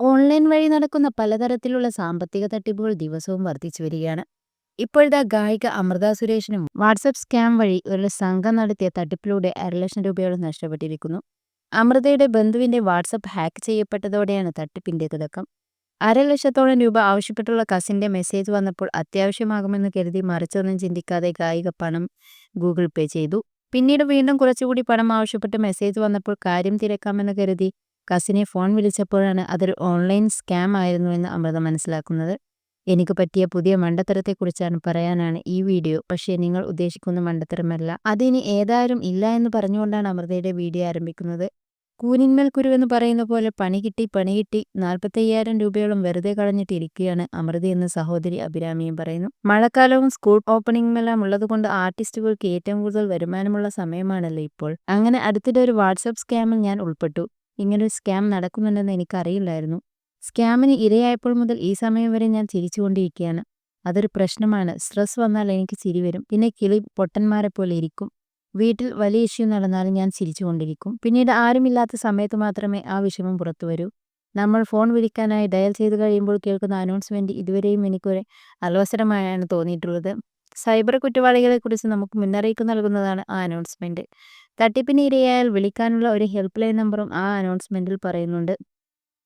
Online വഴി നടക്കുന്ന പലതരത്തിലുള്ള സാമ്പത്തിക തട്ടിപ്പുകൾ ദിവസവും വർദ്ധിച്ചു വരികയാണ്. ഇപ്പോഴത്തെ ഗായിക അമൃത സുരേഷിനും വാട്സപ്പ് സ്കാം വഴി ഒരു സംഘം നടത്തിയ തട്ടിപ്പിലൂടെ അര ലക്ഷം രൂപയോളം നഷ്ടപ്പെട്ടിരിക്കുന്നു. അമൃതയുടെ ബന്ധുവിന്റെ വാട്സപ്പ് ഹാക്ക് ചെയ്യപ്പെട്ടതോടെയാണ് തട്ടിപ്പിന്റെ തുടക്കം. അര ലക്ഷത്തോളം രൂപ ആവശ്യപ്പെട്ടുള്ള കസിന്റെ മെസ്സേജ് വന്നപ്പോൾ അത്യാവശ്യമാകുമെന്ന് കരുതി മറിച്ചൊന്നും ചിന്തിക്കാതെ ഗായിക പണം ഗൂഗിൾ പേ ചെയ്തു. പിന്നീട് വീണ്ടും കുറച്ചുകൂടി പണം ആവശ്യപ്പെട്ട് മെസ്സേജ് വന്നപ്പോൾ കാര്യം തിരക്കാമെന്ന് കരുതി കസിനെ ഫോൺ വിളിച്ചപ്പോഴാണ് അതൊരു ഓൺലൈൻ സ്കാം ആയിരുന്നുവെന്ന് അമൃത മനസ്സിലാക്കുന്നത്. എനിക്ക് പറ്റിയ പുതിയ മണ്ടത്തരത്തെക്കുറിച്ചാണ് പറയാനാണ് ഈ വീഡിയോ. പക്ഷേ നിങ്ങൾ ഉദ്ദേശിക്കുന്ന മണ്ടത്തരമല്ല. അതിനി ഏതായാലും ഇല്ല എന്ന് പറഞ്ഞുകൊണ്ടാണ് അമൃതയുടെ വീഡിയോ ആരംഭിക്കുന്നത്. കൂനിന്മേൽ കുരുവെന്ന് പറയുന്ന പോലെ പണി കിട്ടി പണി കിട്ടി. നാൽപ്പത്തയ്യായിരം രൂപയോളം വെറുതെ കളഞ്ഞിട്ടിരിക്കുകയാണ് അമൃത എന്ന സഹോദരി അഭിരാമിയും പറയുന്നു. മഴക്കാലവും സ്കൂൾ ഓപ്പണിംഗുമെല്ലാം ഉള്ളതുകൊണ്ട് ആർട്ടിസ്റ്റുകൾക്ക് ഏറ്റവും കൂടുതൽ വരുമാനമുള്ള സമയമാണല്ലോ ഇപ്പോൾ. അങ്ങനെ അടുത്തിടെ ഒരു വാട്സപ്പ് സ്കാമിൽ ഞാൻ ഉൾപ്പെട്ടു. ഇങ്ങനൊരു സ്കാം നടക്കുന്നുണ്ടെന്ന് എനിക്കറിയില്ലായിരുന്നു. സ്കാമിന് ഇരയായപ്പോൾ മുതൽ ഈ സമയം വരെ ഞാൻ ചിരിച്ചുകൊണ്ടിരിക്കുകയാണ്. അതൊരു പ്രശ്നമാണ്. സ്ട്രെസ് വന്നാൽ എനിക്ക് ചിരി വരും. പിന്നെ കിളി പൊട്ടന്മാരെ പോലെ ഇരിക്കും. വീട്ടിൽ വലിയ ഇഷ്യൂ നടന്നാലും ഞാൻ ചിരിച്ചുകൊണ്ടിരിക്കും. പിന്നീട് ആരുമില്ലാത്ത സമയത്ത് മാത്രമേ ആ വിഷമം പുറത്തു വരൂ. നമ്മൾ ഫോൺ വിളിക്കാനായി ഡയൽ ചെയ്ത് കഴിയുമ്പോൾ കേൾക്കുന്ന അനൗൺസ്മെന്റ് ഇതുവരെയും എനിക്കൊരു അലോസരമായാണ് തോന്നിയിട്ടുള്ളത്. സൈബർ കുറ്റവാളികളെ കുറിച്ച് നമുക്ക് മുന്നറിയിപ്പ് നൽകുന്നതാണ് ആ അനൗൺസ്മെന്റ് തട്ടിപ്പിന് ഇരയായാൽ വിളിക്കാനുള്ള ഒരു ഹെൽപ്പ് ലൈൻ നമ്പറും ആ അനൗൺസ്മെന്റിൽ പറയുന്നുണ്ട്.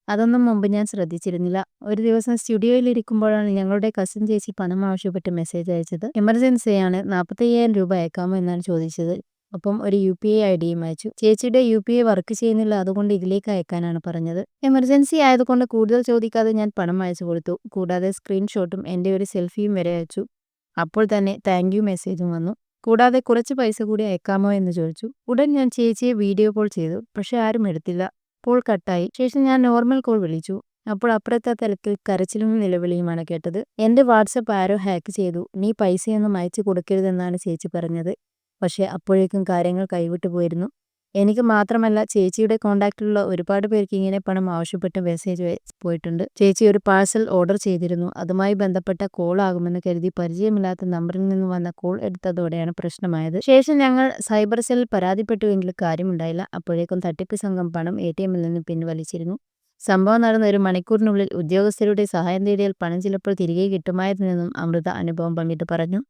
അതൊന്നും മുമ്പ് ഞാൻ ശ്രദ്ധിച്ചിരുന്നില്ല. ഒരു ദിവസം സ്റ്റുഡിയോയിൽ ഇരിക്കുമ്പോഴാണ് ഞങ്ങളുടെ കസിൻ ചേച്ചി പണം ആവശ്യപ്പെട്ട് മെസ്സേജ് അയച്ചത്. എമർജൻസിയാണ് നാൽപ്പത്തയ്യായിരം രൂപ അയക്കാമോ എന്നാണ് ചോദിച്ചത്. ഒപ്പം ഒരു യു പി ഐ ഐ ഡിയും അയച്ചു. ചേച്ചിയുടെ യു പി ഐ വർക്ക് ചെയ്യുന്നില്ല. അതുകൊണ്ട് ഇതിലേക്ക് അയക്കാനാണ് പറഞ്ഞത്. എമർജൻസി ആയതുകൊണ്ട് കൂടുതൽ ചോദിക്കാതെ ഞാൻ പണം അയച്ചു കൊടുത്തു. കൂടാതെ സ്ക്രീൻഷോട്ടും എന്റെ ഒരു സെൽഫിയും വരെ അയച്ചു. അപ്പോൾ തന്നെ താങ്ക് യു മെസ്സേജും വന്നു. കൂടാതെ കുറച്ച് പൈസ കൂടി അയക്കാമോ എന്ന് ചോദിച്ചു. ഉടൻ ഞാൻ ചേച്ചിയെ വീഡിയോ കോൾ ചെയ്തു. പക്ഷെ ആരും എടുത്തില്ല. കോൾ കട്ടായി ശേഷം ഞാൻ നോർമൽ കോൾ വിളിച്ചു. അപ്പോൾ അപ്പുറത്തെ തലത്തിൽ കരച്ചിലും നിലവിളിയുമാണ് കേട്ടത്. എന്റെ വാട്സപ്പ് ആരോ ഹാക്ക് ചെയ്തു. നീ പൈസയൊന്നും അയച്ചു കൊടുക്കരുതെന്നാണ് ചേച്ചി പറഞ്ഞത്. പക്ഷേ അപ്പോഴേക്കും കാര്യങ്ങൾ കൈവിട്ടു പോയിരുന്നു. എനിക്ക് മാത്രമല്ല ചേച്ചിയുടെ കോണ്ടാക്റ്റിലുള്ള ഒരുപാട് പേർക്ക് ഇങ്ങനെ പണം ആവശ്യപ്പെട്ട് മെസ്സേജ് പോയിട്ടുണ്ട്. ചേച്ചി ഒരു പാഴ്സൽ ഓർഡർ ചെയ്തിരുന്നു. അതുമായി ബന്ധപ്പെട്ട കോൾ ആകുമെന്ന് കരുതി പരിചയമില്ലാത്ത നമ്പറിൽ നിന്ന് വന്ന കോൾ എടുത്തതോടെയാണ് പ്രശ്നമായത്. ശേഷം ഞങ്ങൾ സൈബർ സെല്ലിൽ പരാതിപ്പെട്ടുവെങ്കിലും കാര്യമുണ്ടായില്ല. അപ്പോഴേക്കും തട്ടിപ്പ് സംഘം പണം എ ടി എമ്മിൽ നിന്ന് പിൻവലിച്ചിരുന്നു. സംഭവം നടന്ന ഒരു മണിക്കൂറിനുള്ളിൽ ഉദ്യോഗസ്ഥരുടെ സഹായം തേടിയാൽ പണം ചിലപ്പോൾ തിരികെ കിട്ടുമായിരുന്നെന്നും അമൃത അനുഭവം പങ്കിട്ട് പറഞ്ഞു.